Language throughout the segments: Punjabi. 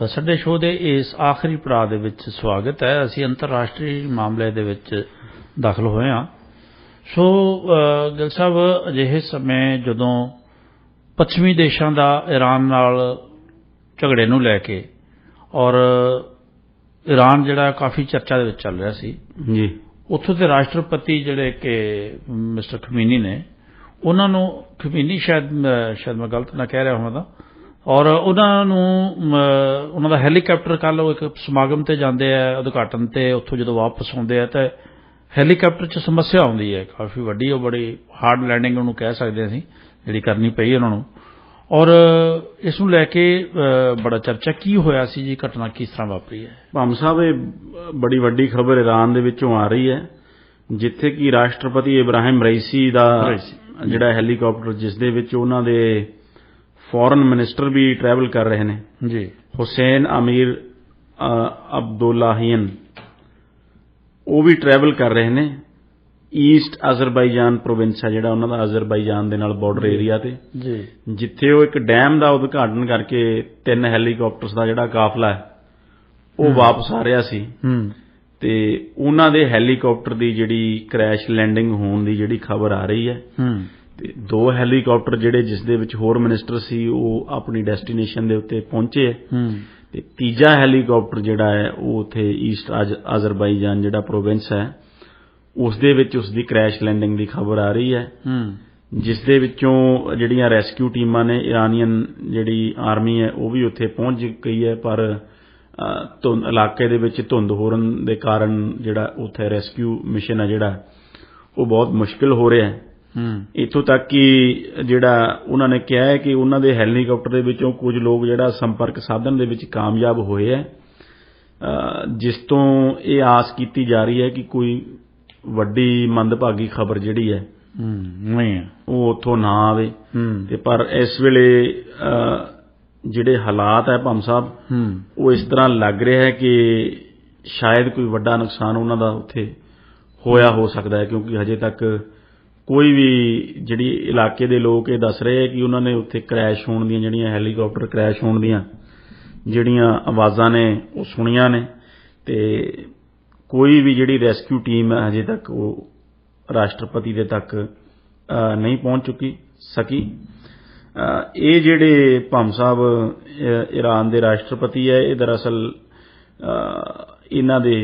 ਤਾਂ ਸਾਡੇ ਸ਼ੋਅ ਦੇ ਇਸ ਆਖਰੀ ਪੜਾਅ ਦੇ ਵਿੱਚ ਸਵਾਗਤ ਹੈ। ਅਸੀਂ ਅੰਤਰਰਾਸ਼ਟਰੀ ਮਾਮਲੇ ਦੇ ਵਿੱਚ ਦਾਖਲ ਹੋਏ ਹਾਂ। ਸੋ ਗਿਲ ਸਾਹਿਬ ਅਜਿਹੇ ਸਮੇਂ ਜਦੋਂ ਪੱਛਮੀ ਦੇਸ਼ਾਂ ਦਾ ਈਰਾਨ ਨਾਲ ਝਗੜੇ ਨੂੰ ਲੈ ਕੇ ਔਰ ਈਰਾਨ ਜਿਹੜਾ ਕਾਫੀ ਚਰਚਾ ਦੇ ਵਿੱਚ ਚੱਲ ਰਿਹਾ ਸੀ। ਜੀ। ਉੱਥੋਂ ਦੇ ਰਾਸ਼ਟਰਪਤੀ ਜਿਹੜੇ ਕਿ ਮਿਸਟਰ ਖਮੀਨੀ ਨੇ ਉਹਨਾਂ ਨੂੰ ਖਮੀਨੀ ਸ਼ਾਇਦ ਸ਼ਾਇਦ ਮੈਂ ਗਲਤ ਨਾ ਕਹਿ ਰਿਹਾ ਹਾਂ ਤਾਂ ਔਰ ਉਹਨਾਂ ਨੂੰ ਉਹਨਾਂ ਦਾ ਹੈਲੀਕਾਪਟਰ ਕੱਲ ਉਹ ਇੱਕ ਸਮਾਗਮ ਤੇ ਜਾਂਦੇ ਆ ਉਦਘਾਟਨ ਤੇ ਉੱਥੋਂ ਜਦੋਂ ਵਾਪਸ ਆਉਂਦੇ ਆ ਤਾਂ ਹੈਲੀਕਾਪਟਰ 'ਚ ਸਮੱਸਿਆ ਆਉਂਦੀ ਹੈ। ਕਾਫੀ ਵੱਡੀ ਉਹ ਬੜੀ ਹਾਰਡ ਲੈਂਡਿੰਗ ਉਹਨੂੰ ਕਹਿ ਸਕਦੇ ਅਸੀਂ ਜਿਹੜੀ ਕਰਨੀ ਪਈ ਉਹਨਾਂ ਨੂੰ। ਔਰ ਇਸ ਨੂੰ ਲੈ ਕੇ ਬੜਾ ਚਰਚਾ ਕੀ ਹੋਇਆ ਸੀ ਜੀ ਘਟਨਾ ਕਿਸ ਤਰ੍ਹਾਂ ਵਾਪਰੀ ਹੈ? ਭਾਮ ਸਾਹਿਬ ਇਹ ਬੜੀ ਵੱਡੀ ਖਬਰ ਈਰਾਨ ਦੇ ਵਿੱਚੋਂ ਆ ਰਹੀ ਹੈ ਜਿੱਥੇ ਕਿ ਰਾਸ਼ਟਰਪਤੀ ਇਬਰਾਹਿਮ ਰਈਸੀ ਦਾ ਜਿਹੜਾ ਹੈਲੀਕਾਪਟਰ ਜਿਸ ਦੇ ਵਿੱਚ ਉਹਨਾਂ ਦੇ ਫੋਰਨ ਮਿਨਿਸਟਰ ਵੀ ਟਰੈਵਲ ਕਰ ਰਹੇ ਨੇ। ਜੀ। ਹੁਸੈਨ ਅਮੀਰ ਅਬਦੁੱਲਾਹੀਨ ਉਹ ਵੀ ਟਰੈਵਲ ਕਰ ਰਹੇ ਨੇ। ਈਸਟ ਅਜ਼ਰਬਾਈਜਾਨ ਪ੍ਰੋਵਿੰਸ ਹੈ ਜਿਹੜਾ ਉਹਨਾਂ ਦਾ ਅਜ਼ਰਬਾਈਜਾਨ ਦੇ ਨਾਲ ਬਾਰਡਰ ਏਰੀਆ ਤੇ। ਜੀ। ਜਿੱਥੇ ਉਹ ਇੱਕ ਡੈਮ ਦਾ ਉਦਘਾਟਨ ਕਰਕੇ ਤਿੰਨ ਹੈਲੀਕਾਪਟਰਸ ਦਾ ਜਿਹੜਾ ਕਾਫਲਾ ਹੈ ਉਹ ਵਾਪਸ ਆ ਰਿਹਾ ਸੀ। ਹੂੰ। ਤੇ ਉਹਨਾਂ ਦੇ ਹੈਲੀਕਾਪਟਰ ਦੀ ਜਿਹੜੀ ਕ੍ਰੈਸ਼ ਲੈਂਡਿੰਗ ਹੋਣ ਦੀ ਜਿਹੜੀ ਖਬਰ ਆ ਰਹੀ ਹੈ। ਹੂੰ। ਤੇ ਦੋ ਹੈਲੀਕਾਪਟਰ ਜਿਹੜੇ ਜਿਸ ਦੇ ਵਿੱਚ ਹੋਰ ਮਿਨਿਸਟਰ ਸੀ ਉਹ ਆਪਣੀ ਡੈਸਟੀਨੇਸ਼ਨ ਦੇ ਉੱਤੇ ਪਹੁੰਚੇ। ਹੈ। ਤੇ ਤੀਜਾ ਹੈਲੀਕਾਪਟਰ ਜਿਹੜਾ ਹੈ ਉਹ ਉੱਥੇ ਈਸਟ ਅਜ਼ਰਬਾਈਜਾਨ ਜਿਹੜਾ ਪ੍ਰੋਵਿੰਸ ਹੈ ਉਸ ਦੇ ਵਿੱਚ ਉਸ ਦੀ ਕ੍ਰੈਸ਼ ਲੈਂਡਿੰਗ ਦੀ ਖਬਰ ਆ ਰਹੀ ਹੈ। ਹੂੰ। ਜਿਸ ਦੇ ਵਿੱਚੋਂ ਜਿਹੜੀਆਂ ਰੈਸਕਿਊ ਟੀਮਾਂ ਨੇ ਇਰਾਨੀਅਨ ਜਿਹੜੀ ਆਰਮੀ ਹੈ ਉਹ ਵੀ ਉੱਥੇ ਪਹੁੰਚ ਗਈ ਹੈ ਪਰ ਧੁੰਦ ਇਲਾਕੇ ਦੇ ਵਿੱਚ ਧੁੰਦ ਹੋਣ ਦੇ ਕਾਰਨ ਜਿਹੜਾ ਉੱਥੇ ਰੈਸਕਿਊ ਮਿਸ਼ਨ ਹੈ ਜਿਹੜਾ ਉਹ ਬਹੁਤ ਮੁਸ਼ਕਲ ਹੋ ਰਿਹਾ ਹੈ। ਇਥੋਂ ਤੱਕ ਕਿ ਜਿਹੜਾ ਉਹਨਾਂ ਨੇ ਕਿਹਾ ਹੈ ਕਿ ਉਹਨਾਂ ਦੇ ਹੈਲੀਕਾਪਟਰ ਦੇ ਵਿੱਚੋਂ ਕੁਝ ਲੋਕ ਜਿਹੜਾ ਸੰਪਰਕ ਸਾਧਨ ਦੇ ਵਿੱਚ ਕਾਮਯਾਬ ਹੋਏ ਹੈ। ਜਿਸ ਤੋਂ ਇਹ ਆਸ ਕੀਤੀ ਜਾ ਰਹੀ ਹੈ ਕਿ ਕੋਈ ਵੱਡੀ ਮੰਦਭਾਗੀ ਖਬਰ ਜਿਹੜੀ ਹੈ ਨਹੀਂ। ਉਹ ਉੱਥੋਂ ਨਾ ਆਵੇ। ਤੇ ਪਰ ਇਸ ਵੇਲੇ ਜਿਹੜੇ ਹਾਲਾਤ ਹੈ ਭੰਮ ਸਾਹਿਬ ਉਹ ਇਸ ਤਰ੍ਹਾਂ ਲੱਗ ਰਿਹਾ ਹੈ ਕਿ ਸ਼ਾਇਦ ਕੋਈ ਵੱਡਾ ਨੁਕਸਾਨ ਉਹਨਾਂ ਦਾ ਉੱਥੇ ਹੋਇਆ ਹੋ ਸਕਦਾ ਹੈ ਕਿਉਂਕਿ ਹਜੇ ਤੱਕ ਕੋਈ ਵੀ ਜਿਹੜੀ ਇਲਾਕੇ ਦੇ ਲੋਕ ਇਹ ਦੱਸ ਰਹੇ ਹੈ ਕਿ ਉਹਨਾਂ ਨੇ ਉੱਥੇ ਕ੍ਰੈਸ਼ ਹੋਣ ਦੀਆਂ ਜਿਹੜੀਆਂ ਹੈਲੀਕਾਪਟਰ ਕ੍ਰੈਸ਼ ਹੋਣ ਦੀਆਂ ਜਿਹੜੀਆਂ ਆਵਾਜ਼ਾਂ ਨੇ, ਉਹ ਸੁਣੀਆਂ ਨੇ ਤੇ ਕੋਈ ਵੀ ਜਿਹੜੀ ਰੈਸਕਿਊ ਟੀਮ ਹੈ ਹਜੇ ਤੱਕ ਉਹ ਰਾਸ਼ਟਰਪਤੀ ਦੇ ਤੱਕ ਨਹੀਂ ਪਹੁੰਚ ਚੁੱਕੀ, ਸਕੀ। ਇਹ ਜਿਹੜੇ ਭੰਮ ਸਾਹਿਬ ਈਰਾਨ ਦੇ ਰਾਸ਼ਟਰਪਤੀ ਹੈ ਇਹ ਦਰਅਸਲ ਇਹਨਾਂ ਦੇ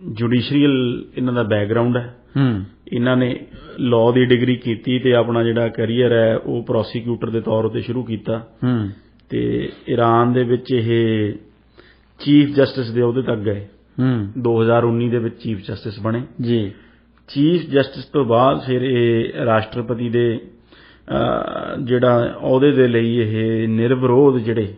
ਜੁਡੀਸ਼ਰੀਅਲ ਇਹਨਾਂ ਦਾ ਬੈਕਗ੍ਰਾਉਂਡ ਹੈ ਹੂੰ। ਇਹਨਾਂ ਨੇ ਲਾਅ ਦੀ ਡਿਗਰੀ ਕੀਤੀ ਤੇ ਆਪਣਾ ਜਿਹੜਾ ਕੈਰੀਅਰ ਹੈ ਉਹ ਪ੍ਰੋਸੀਕਿਊਟਰ ਦੇ ਤੌਰ ਉਤੇ ਸ਼ੁਰੂ ਕੀਤਾ। ਹੂੰ। ਤੇ ਈਰਾਨ ਦੇ ਵਿੱਚ ਇਹ ਚੀਫ ਜਸਟਿਸ ਦੇ ਅਹੁਦੇ ਤੱਕ ਗਏ। ਹੂੰ। 2019 ਦੇ ਵਿੱਚ ਚੀਫ ਜਸਟਿਸ ਬਣੇ। ਜੀ। ਚੀਫ ਜਸਟਿਸ ਤੋਂ ਬਾਅਦ ਫਿਰ ਇਹ ਰਾਸ਼ਟਰਪਤੀ ਦੇ ਜਿਹੜਾ ਅਹੁਦੇ ਦੇ ਲਈ ਇਹ ਨਿਰਵਿਰੋਧ ਜਿਹੜੇ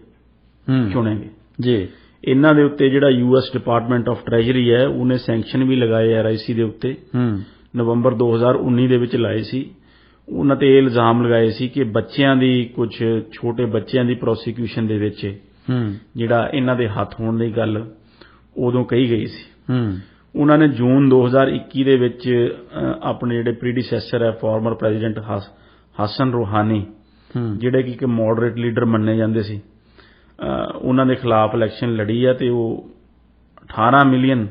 ਚੁਣੇ ਗਏ। ਜੀ। ਇਹਨਾਂ ਦੇ ਉੱਤੇ ਜਿਹੜਾ ਯੂਐਸ ਡਿਪਾਰਟਮੈਂਟ ਆਫ ਟ੍ਰੈਜਰੀ ਹੈ ਉਹਨੇ ਸੈਂਕਸ਼ਨ ਵੀ ਲਗਾਏ ਆਰਆਈਸੀ ਦੇ ਉੱਤੇ। ਹੂੰ। ਨਵੰਬਰ 2019 ਦੇ ਵਿੱਚ ਲਾਏ ਸੀ। ਉਹਨਾਂ ਤੇ ਇਹ ਇਲਜ਼ਾਮ ਲਗਾਏ ਸੀ ਕਿ ਬੱਚਿਆਂ ਦੀ ਕੁਝ ਛੋਟੇ ਬੱਚਿਆਂ ਦੀ ਪ੍ਰੋਸੀਕਿਊਸ਼ਨ ਦੇ ਵਿੱਚ ਹੂੰ। ਜਿਹੜਾ ਇਹਨਾਂ ਦੇ ਹੱਥ ਹੋਣ ਦੀ ਗੱਲ ਉਦੋਂ ਕਹੀ ਗਈ ਸੀ। ਹੂੰ। ਉਹਨਾਂ ਨੇ ਜੂਨ 2021 ਦੇ ਵਿੱਚ ਆਪਣੇ ਜਿਹੜੇ ਪ੍ਰੀਡੀਸੈਸਰ ਹੈ ਫਾਰਮਰ ਪ੍ਰੈਜ਼ੀਡੈਂਟ ਹਸਨ ਰੋਹਾਨੀ ਜਿਹੜੇ ਕਿ ਇੱਕ ਮੋਡਰੇਟ ਲੀਡਰ ਮੰਨੇ ਜਾਂਦੇ ਸੀ। ਉਹਨਾਂ ਦੇ ਖਿਲਾਫ ਇਲੈਕਸ਼ਨ ਲੜੀ ਹੈ ਤੇ ਉਹ 18 ਮਿਲੀਅਨ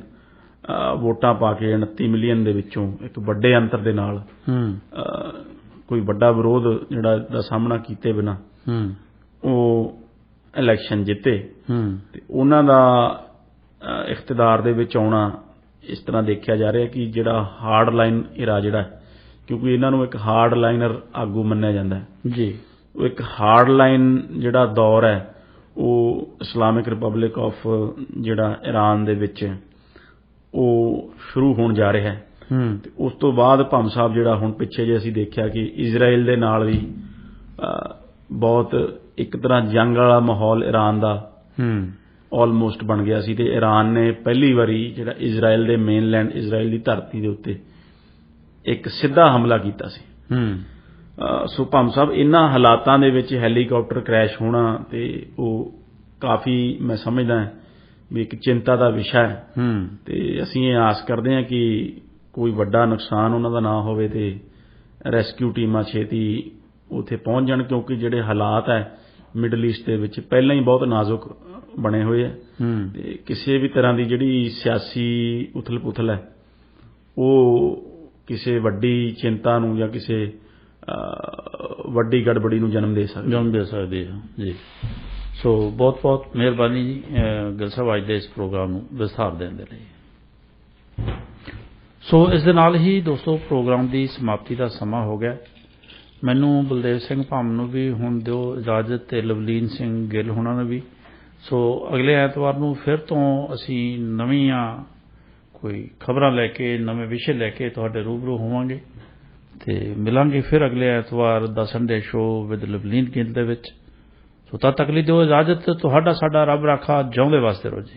ਵੋਟਾਂ ਪਾ ਕੇ 29 ਮਿਲੀਅਨ ਦੇ ਵਿੱਚੋਂ ਇੱਕ ਵੱਡੇ ਅੰਤਰ ਦੇ ਨਾਲ ਹੂੰ। ਕੋਈ ਵੱਡਾ ਵਿਰੋਧ ਜਿਹੜਾ ਦਾ ਸਾਹਮਣਾ ਕੀਤੇ ਬਿਨਾ ਹੂੰ। ਉਹ ਇਲੈਕਸ਼ਨ ਜਿੱਤੇ। ਹੂੰ। ਤੇ ਉਹਨਾਂ ਦਾ ਅ, ਇਖਤਿਦਾਰ ਦੇ ਵਿੱਚ ਆਉਣਾ ਇਸ ਤਰ੍ਹਾਂ ਦੇਖਿਆ ਜਾ ਰਿਹਾ ਕਿ ਜਿਹੜਾ ਹਾਰਡ ਲਾਈਨ ਇਰਾ ਜਿਹੜਾ ਕਿਉਂਕਿ ਇਹਨਾਂ ਨੂੰ ਇੱਕ ਹਾਰਡ ਲਾਈਨਰ ਆਗੂ ਮੰਨਿਆ ਜਾਂਦਾ ਹੈ। ਜੀ। ਉਹ ਇੱਕ ਹਾਰਡ ਲਾਈਨ ਜਿਹੜਾ ਦੌਰ ਹੈ ਉਹ ਇਸਲਾਮਿਕ ਰਿਪਬਲਿਕ ਆਫ ਜਿਹੜਾ ਈਰਾਨ ਦੇ ਵਿੱਚ ਉਹ ਸ਼ੁਰੂ ਹੋਣ ਜਾ ਰਿਹਾ ਹੈ। ਹੂੰ। ਤੇ ਉਸ ਤੋਂ ਬਾਅਦ ਭੰਮ ਸਾਹਿਬ ਜਿਹੜਾ ਹੁਣ ਪਿੱਛੇ ਜੇ ਅਸੀਂ ਦੇਖਿਆ ਕਿ ਇਜ਼ਰਾਈਲ ਦੇ ਨਾਲ ਵੀ ਬਹੁਤ ਇੱਕ ਤਰ੍ਹਾਂ ਜੰਗ ਵਾਲਾ ਮਾਹੌਲ ਈਰਾਨ ਦਾ ਹੂੰ। ਆਲਮੋਸਟ ਬਣ ਗਿਆ ਸੀ ਤੇ ਈਰਾਨ ਨੇ ਪਹਿਲੀ ਵਾਰੀ ਜਿਹੜਾ ਇਜ਼ਰਾਈਲ ਦੇ ਮੇਨਲੈਂਡ ਇਜ਼ਰਾਈਲ ਦੀ ਧਰਤੀ ਦੇ ਉੱਤੇ ਇੱਕ ਸਿੱਧਾ ਹਮਲਾ ਕੀਤਾ ਸੀ। ਹੂੰ। ਸੋ ਭੰਮ ਸਾਹਿਬ ਇਹਨਾਂ ਹਾਲਾਤਾਂ ਦੇ ਵਿੱਚ ਹੈਲੀਕਾਪਟਰ ਕ੍ਰੈਸ਼ ਹੋਣਾ ਤੇ ਉਹ ਕਾਫੀ ਮੈਂ ਸਮਝਦਾ ਹਾਂ ਵੀ ਇੱਕ ਚਿੰਤਾ ਦਾ ਵਿਸ਼ਾ ਹੈ। ਹੂੰ। ਤੇ ਅਸੀਂ ਇਹ ਆਸ ਕਰਦੇ ਹਾਂ ਕਿ ਕੋਈ ਵੱਡਾ ਨੁਕਸਾਨ ਉਹਨਾਂ ਦਾ ਨਾ ਹੋਵੇ ਤੇ ਰੈਸਕਿਊ ਟੀਮਾਂ ਛੇਤੀ ਉੱਥੇ ਪਹੁੰਚ ਜਾਣ ਕਿਉਂਕਿ ਜਿਹੜੇ ਹਾਲਾਤ ਹੈ ਮਿਡਲ ਈਸਟ ਦੇ ਵਿੱਚ ਪਹਿਲਾਂ ਹੀ ਬਹੁਤ ਨਾਜ਼ੁਕ ਬਣੇ ਹੋਏ ਆ। ਹੂੰ। ਤੇ ਕਿਸੇ ਵੀ ਤਰ੍ਹਾਂ ਦੀ ਜਿਹੜੀ ਸਿਆਸੀ ਉਥਲ-ਪੁਥਲ ਹੈ ਉਹ ਕਿਸੇ ਵੱਡੀ ਚਿੰਤਾ ਨੂੰ ਜਾਂ ਕਿਸੇ ਵੱਡੀ ਗੜਬੜੀ ਨੂੰ ਜਨਮ ਦੇ ਸਕਦੀ ਜਨਮ ਦੇ ਸਕਦੇ ਹਾਂ ਜੀ। ਸੋ ਬਹੁਤ ਬਹੁਤ ਮਿਹਰਬਾਨੀ ਜੀ ਅਹ, ਗਿੱਲ ਸਾਹਿਬ ਅੱਜ ਦੇ ਇਸ ਪ੍ਰੋਗਰਾਮ ਨੂੰ ਵਿਸਥਾਰ ਦੇਣ ਦੇ ਲਈ। ਸੋ ਇਸ ਦੇ ਨਾਲ ਹੀ ਦੋਸਤੋ ਪ੍ਰੋਗਰਾਮ ਦੀ ਸਮਾਪਤੀ ਦਾ ਸਮਾਂ ਹੋ ਗਿਆ। ਮੈਨੂੰ ਬਲਦੇਵ ਸਿੰਘ ਭਾਮ ਨੂੰ ਵੀ ਹੁਣ ਦਿਓ ਇਜਾਜ਼ਤ ਤੇ ਲਵਲੀਨ ਸਿੰਘ ਗਿੱਲ ਹੁਣਾਂ ਨੂੰ ਵੀ। ਸੋ ਅਗਲੇ ਐਤਵਾਰ ਨੂੰ ਫਿਰ ਤੋਂ ਅਸੀਂ ਨਵੀਆਂ ਕੋਈ ਖਬਰਾਂ ਲੈ ਕੇ ਨਵੇਂ ਵਿਸ਼ੇ ਲੈ ਕੇ ਤੁਹਾਡੇ ਰੂਬਰੂ ਹੋਵਾਂਗੇ। ਤੇ ਮਿਲਾਂਗੇ ਫਿਰ ਅਗਲੇ ਐਤਵਾਰ ਦਾ Sunday show with Lovleen Gill ਦੇ ਵਿੱਚ। ਸੋ ਤਦ ਤੱਕ ਲਈ ਦਿਓ ਇਜਾਜ਼ਤ, ਤੁਹਾਡਾ ਸਾਡਾ ਰੱਬ ਰਾਖਾ, ਜਿਉਂਦੇ ਵਾਸਤੇ ਰਹੋ ਜੀ